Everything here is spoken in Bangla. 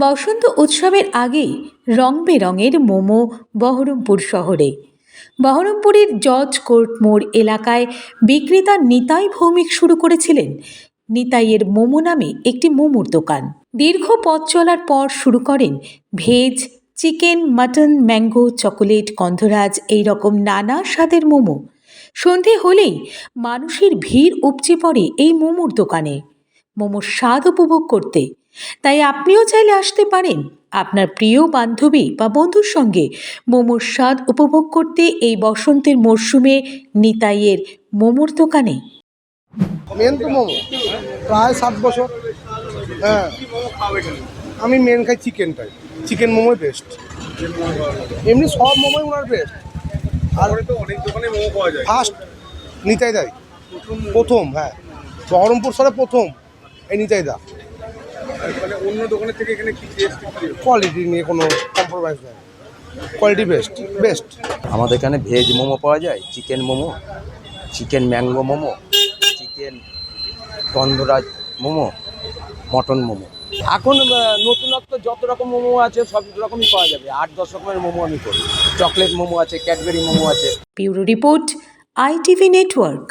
বসন্ত উৎসবের আগেই রং বেরঙের মোমো বহরমপুর শহরে। বহরমপুরের জজ কোর্ট মোড় এলাকায় বিক্রেতা নিতাই ভৌমিক শুরু করেছিলেন নিতাইয়ের মোমো নামে একটি মোমোর দোকান। দীর্ঘ পথ চলার পর শুরু করেন veg, chicken, mutton, mango, chocolate গন্ধরাজ এই রকম নানা স্বাদের মোমো। সন্ধে হলেই মানুষের ভিড় উপচে পড়ে এই মোমোর দোকানে। মোমোর স্বাদ উপভোগ করতে তাই আপনিও চাইলে আসতে পারেন। আপনার প্রিয় বান্ধবী বা বন্ধুর সঙ্গে মোমোর স্বাদ উপভোগ করতে এই বসন্তের মরশুমে নিতাইয়ের মোমোর দোকানে। মেন তো মোমো। প্রায় সাত বছর। হ্যাঁ। আমি মেন খাই চিকেনটাই চিকেন মোমোই বেস্ট এমনি সব মোমোই ওনার বেস্ট আর অনেক দোকানে মোমো পাওয়া যায়। ফার্স্ট নিতাই দাই। প্রথম হ্যাঁ। বহরমপুর সালে প্রথম এই নিতাই দা। মানে অন্য দোকানের থেকে এখানে কি টেস্ট কোয়ালিটি নিয়ে কোনো কম্প্রোমাইজ নেই। কোয়ালিটি বেস্ট বেস্ট আমাদের এখানে ভেজ মোমো পাওয়া যায় chicken momo chicken mango momo chicken গন্ধরাজ মোমো মটন মোমো। এখন নতুনত্ব যত রকম মোমো আছে সব রকমই পাওয়া যাবে। আট দশ রকমের মোমো আমি করি। চকলেট মোমো আছে ক্যাডবেরি মোমো আছে। Bureau report ITV network.